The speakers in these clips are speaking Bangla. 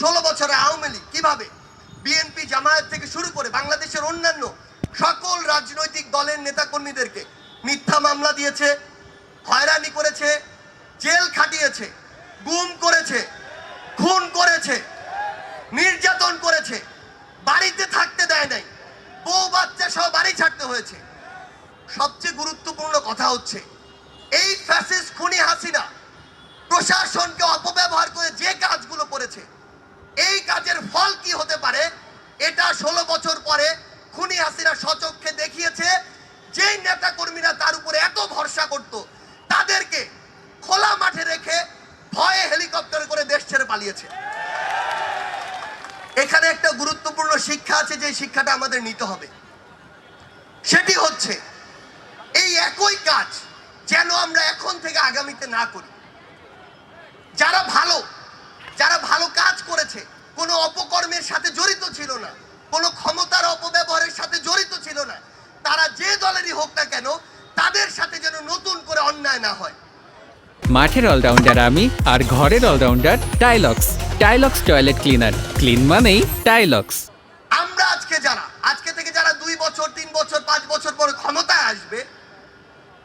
ষোলো বছরে আওয়ামী লীগ কীভাবে বিএনপি জামায়াত থেকে শুরু করে বাংলাদেশের অন্যান্য সকল রাজনৈতিক দলের নেতাকর্মীদেরকে মিথ্যা মামলা দিয়েছে, হয়রানি করেছে, জেল খাটিয়েছে, গুম করেছে, খুন করেছে, নির্যাতন করেছে, বাড়িতে থাকতে দেয় নাই, বউ বাচ্চা সহ বাড়ি ছাড়তে হয়েছে। সবচেয়ে গুরুত্বপূর্ণ কথা হচ্ছে, এই ফ্যাসিস খুনি হাসিনা প্রশাসনকে অপব্যবহার করে যে কাজগুলো করেছে এই কাজের ফল কি হতে পারে? এটা ষোলো বছর পরে খুনি হাসিনা সচক্ষে দেখিয়েছে। যেই নেতা কর্মীরা তার উপরে এত ভরসা করত, তাদেরকে খোলা মাঠে রেখে ভয়ে হেলিকপ্টার করে দেশ ছেড়ে পালিয়েছে। এখানে একটা গুরুত্বপূর্ণ শিক্ষা আছে যে শিক্ষাটা আমাদের নিতে হবে। সেটি হচ্ছে, এই একই কাজ যেন আমরা এখন থেকে আগামীতে না করি। যারা ভালো যারা ভালো কাজ করেছে কোনো অপকর্মের সাথে জড়িত ছিল না কোনো ক্ষমতার অপব্যবহারের সাথে জড়িত ছিল না। তারা যে দলেরই হোক না কেন তাদের সাথে যেন নতুন করে অন্যায় না হয়। মাঠের অলরাউন্ডার আমি আর ঘরের allrounder Tilex. Tilex toilet cleaner. Clean মানেই টাইলক্স। আমরা আজকে যারা আজকে থেকে যারা দুই বছর তিন বছর পাঁচ বছর পরে ক্ষমতায় আসবে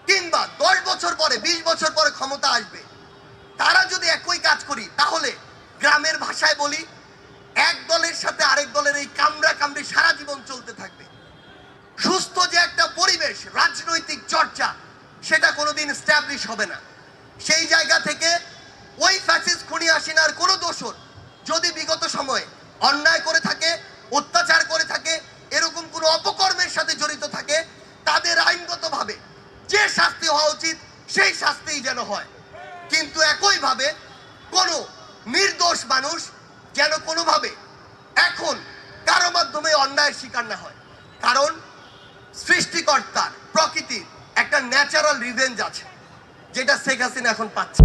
কিংবা দশ বছর পরে বিশ বছর পরে ক্ষমতা আসবে তারা যদি একই কাজ করি তাহলে গ্রামের ভাষায় বলি এক দলের সাথে আরেক দলের এই কামড়া কামড়ি সারা জীবন চলতে থাকবে। সুস্থ যে একটা পরিবেশ, রাজনৈতিক চর্চা, সেটা কোনোদিন স্ট্যাবলিশ হবে না। সেই জায়গা থেকে ওই ফ্যাসিস খুনি আসিনার কোনো দোষর যদি বিগত সময়ে অন্যায় করে থাকে, অত্যাচার করে থাকে, এরকম কোনো অপকর্মের সাথে জড়িত থাকে, তাদের আইনগতভাবে যে শাস্তি হওয়া উচিত, সেই শাস্তিই যেন হয়। কিন্তু একইভাবে কোনো নির্দোষ মানুষ যেন কোনোভাবে এখন কারও মাধ্যমে অন্যায়ের শিকার না হয়। কারণ সৃষ্টিকর্তার প্রকৃতির একটা ন্যাচারাল রিভেঞ্জ আছে, যেটা শেখ হাসিনা এখন পাচ্ছে।